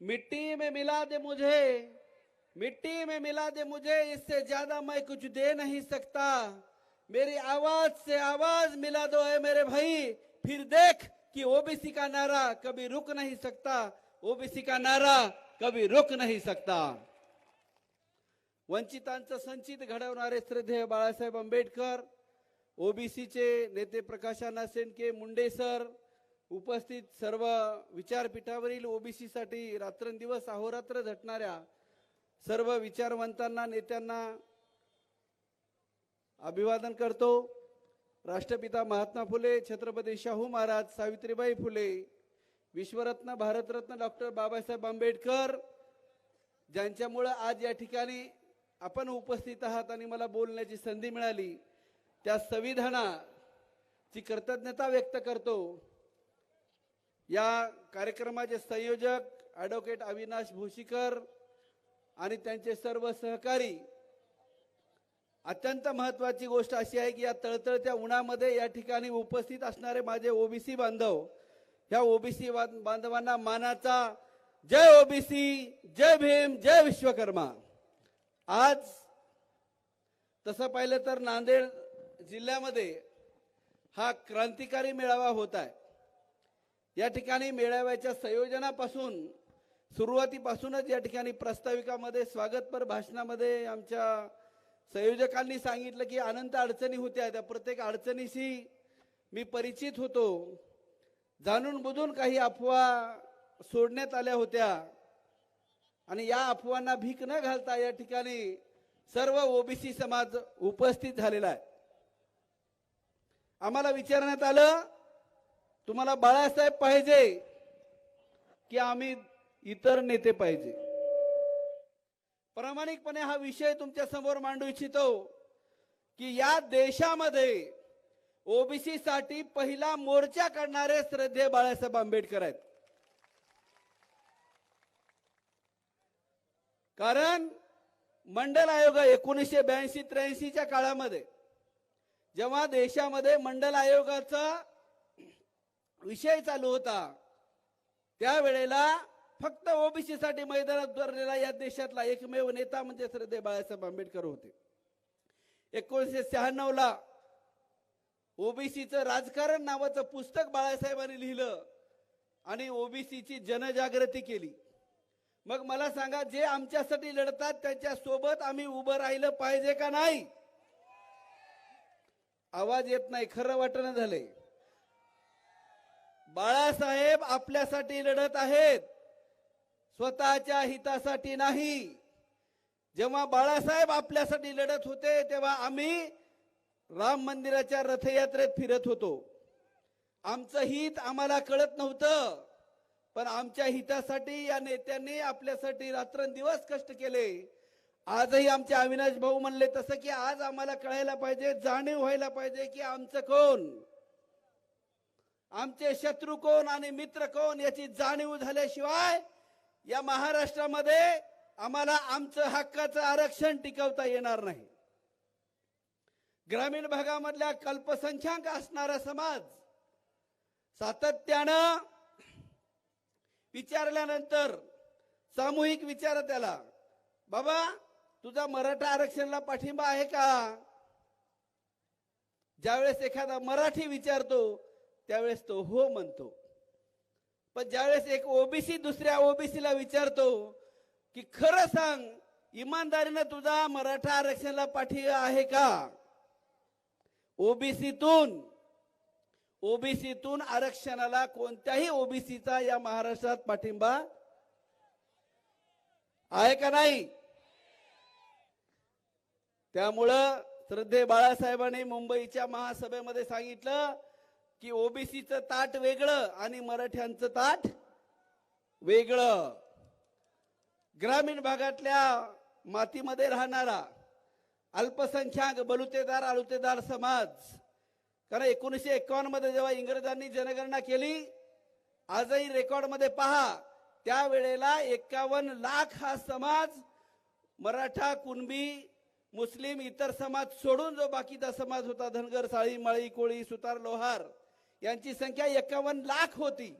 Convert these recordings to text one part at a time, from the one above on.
मिट्टी में मिला दे मुझे। मिट्टी में मिला दे मुझे इससे ज्यादा मैं कुछ दे नहीं सकता। मेरी आवाज से आवाज मिला दो है मेरे भाई। फिर देख कि ओबीसी का नारा कभी रुक नहीं सकता। ओबीसी का नारा कभी रुक नहीं सकता। वंचितांचं संचित घडवणारे श्रद्धेय बाळासाहेब आंबेडकर ओबीसीचे नेते प्रकाशाना सेनके मुंडे सर उपस्थित सर्व विचारपीठावरील ओबीसीसाठी रात्रंदिवस अहोरात्र झटणाऱ्या सर्व विचारवंतांना नेत्यांना अभिवादन करतो. राष्ट्रपिता महात्मा फुले छत्रपती शाहू महाराज सावित्रीबाई फुले विश्वरत्न भारतरत्न डॉक्टर बाबासाहेब आंबेडकर ज्यांच्यामुळं आज या ठिकाणी आपण उपस्थित आहात आणि मला बोलण्याची संधी मिळाली त्या संविधानाची कृतज्ञता व्यक्त करतो. या कार्यक्रमाचे संयोजक ॲडव्होकेट अविनाश भोशीकर आणि त्यांचे सर्व सहकारी. अत्यंत महत्वाची गोष्ट अशी आहे की या तळतळत्या उन्हामध्ये या ठिकाणी उपस्थित असणारे माझे ओबीसी बांधव. ह्या ओबीसी बांधवांना मानाचा जय ओबीसी जय भीम जय विश्वकर्मा. आज तसं पाहिलं तर नांदेड जिल्ह्यामध्ये हा क्रांतिकारी मेळावा होत आहे. या ठिकाणी मेळाव्याच्या संयोजनापासून सुरुवातीपासूनच या ठिकाणी प्रास्ताविकामध्ये स्वागतपर भाषणामध्ये आमच्या संयोजकांनी सांगितलं की अनंत अडचणी होत्या. त्या प्रत्येक अडचणीशी मी परिचित होतो. जाणून बुजून काही अफवा सोडण्यात आल्या होत्या. आणि या अफवांना भीक न घालता या ठिकाणी सर्व ओबीसी समाज उपस्थित झालेला आहे. आम्हाला विचारण्यात आलं तुम्हाला बाळासाहेब पाहिजे की आम्ही इतर नेते पाहिजे. प्रामाणिकपणे हा विषय तुमच्यासमोर मांडू इच्छितो की या देशामध्ये ओबीसी साठी पहिला मोर्चा काढणारे श्रद्धे बाळासाहेब आंबेडकर आहेत. कारण मंडल आयोग एकोणीसशे ब्याऐंशी त्र्याऐंशीच्या काळामध्ये जेव्हा देशामध्ये मंडल आयोगाचा विषय चालू होता. त्यावेळेला फक्त ओबीसी साठी मैदानात उतरलेला या देशातला एकमेव नेता म्हणजे श्रद्धे बाळासाहेब आंबेडकर होते. एकोणीसशे शहाण्णव ला ओबीसीचं राजकारण नावाचं पुस्तक बाळासाहेबांनी लिहिलं आणि ओबीसीची जनजागृती केली. मग मला सांगा जे आमच्यासाठी लढतात त्यांच्यासोबत आम्ही उभं राहिलं पाहिजे का नाही? आवाज येत नाही खरं वाटणं झालंय. बाळासाहेब आपल्यासाठी लढत आहेत. स्वतःच्या हितासाठी नाही. जेव्हा बाळासाहेब आपल्यासाठी लढत होते तेव्हा आम्ही राम मंदिराच्या रथयात्रेत फिरत होतो. आमचं हित आम्हाला कळत नव्हतं पण आमच्या हितासाठी या नेत्यांनी आपल्यासाठी रात्रंदिवस कष्ट केले. आजही आमचे अविनाश भाऊ म्हणले तसं की आज आम्हाला कळायला पाहिजे जाणीव व्हायला पाहिजे की आमचं कोण? आमचे शत्रू कोण आणि मित्र कोण याची जाणीव झाल्याशिवाय या महाराष्ट्रामध्ये आम्हाला आमचं हक्काचं आरक्षण टिकवता येणार नाही. ग्रामीण भागामधल्या कल्पसंख्याक असणारा समाज सातत्यानं विचारल्यानंतर सामूहिक विचार त्याला बाबा तुझा मराठा आरक्षणाला पाठिंबा आहे का? ज्यावेळेस एखादा मराठी विचारतो त्यावेळेस तो हो म्हणतो. पण ज्यावेळेस एक ओबीसी दुसऱ्या ओबीसीला विचारतो की खरं सांग इमानदारीनं तुझा मराठा आरक्षणाला पाठी आहे का? ओबीसीतून ओबीसीतून आरक्षणाला कोणत्याही ओबीसीचा या महाराष्ट्रात पाठिंबा आहे का नाही? त्यामुळं श्रद्धे बाळासाहेबांनी मुंबईच्या महासभेमध्ये सांगितलं की ओबीसीचं ताट वेगळं आणि मराठ्यांचं ताट वेगळं. ग्रामीण भागातल्या मातीमध्ये राहणारा अल्पसंख्याक बलुतेदार आलुतेदार समाज. कारण एकोणीसशे एकावन्नमध्ये जेव्हा इंग्रजांनी जनगणना केली आजही रेकॉर्डमध्ये पहा त्यावेळेला एकावन्न लाख हा समाज मराठा कुणबी मुस्लिम इतर समाज सोडून जो बाकीचा समाज होता धनगर साळी माळी कोळी सुतार लोहार यांची संख्या एकावन्न लाख होती.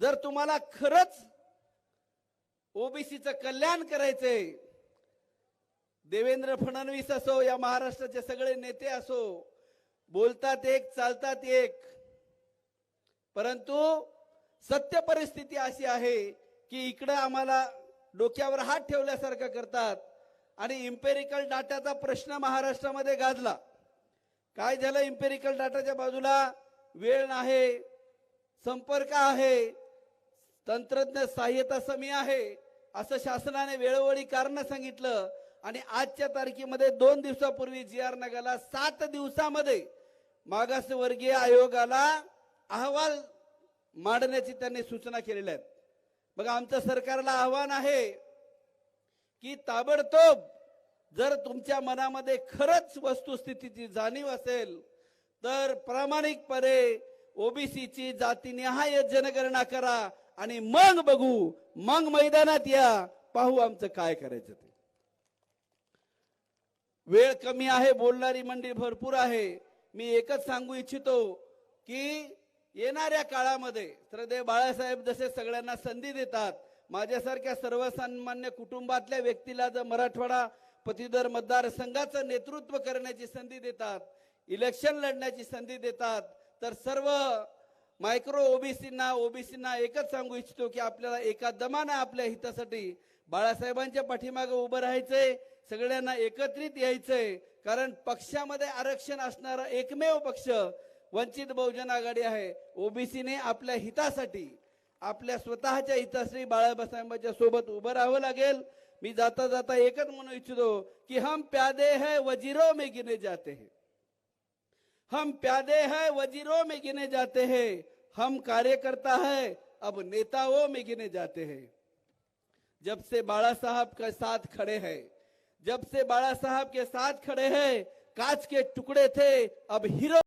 जर तुम्हाला खरंच ओबीसीचं कल्याण करायचंय देवेंद्र फडणवीस असो या महाराष्ट्राचे सगळे नेते असो बोलतात एक चालतात एक परंतु सत्य परिस्थिती अशी आहे की इकडं आम्हाला डोक्यावर हात ठेवल्यासारखं करतात आणि इम्पेरिकल डाटाचा प्रश्न महाराष्ट्रामध्ये गाजला. काय झालं इम्पेरिकल डाटाच्या बाजूला? वेळ नाही संपर्क आहे तंत्रज्ञ सहाय्यता समी आहे असं शासनाने वेळोवेळी कारण सांगितलं. आणि आजच्या तारखेमध्ये दोन दिवसापूर्वी जी आर नगरला सात दिवसामध्ये मागासवर्गीय आयोगाला अहवाल मांडण्याची त्यांनी सूचना केलेल्या आहेत. बघा आमचं सरकारला आव्हान आहे की ताबडतोब जर तुमच्या मनामध्ये खरंच वस्तुस्थितीची जाणीव असेल तर प्रामाणिकपणे ओबीसीची जातीनिहाय जनगणना करा आणि मग बघू मग मैदानात या पाहू आमचं काय करायचं ते. वेळ कमी आहे बोलणारी मंडळी भरपूर आहे. मी एकच सांगू इच्छितो की येणाऱ्या काळामध्ये श्रद्धेय बाळासाहेब जसे सगळ्यांना संधी देतात माझ्यासारख्या सर्वसामान्य कुटुंबातल्या व्यक्तीला जर मराठवाडा पतीदर मतदारसंघाचं नेतृत्व करण्याची संधी देतात इलेक्शन लढण्याची संधी देतात. तर सर्व मायक्रो ओबीसींना ओबीसींना एकच सांगू इच्छितो की आपल्याला एका दमानं आपल्या हितासाठी बाळासाहेबांच्या पाठीमागे उभं राहायचंय सगळ्यांना एकत्रित यायचंय. कारण पक्षामध्ये आरक्षण असणारा एकमेव पक्ष वंचित बहुजन आघाडी आहे. ओबीसीने आपल्या हितासाठी आपल्या स्वतःच्या हितासाठी बाळासाहेबांच्या सोबत उभं राहावं लागेल. मी जाता जाता एकच म्हणू की हम प्यादे है, वजीरों में गिने जाते हैं। हम प्यादे हैं, वजीरों में गिने जाते हैं। हम कार्यकर्ता है, अब नेताओं में गिने जाते हैं। जब से बाड़ा साहब के साथ खड़े हैं, जब से बाड़ा साहब के साथ खड़े हैं, कांच के टुकड़े थे, अब हीरो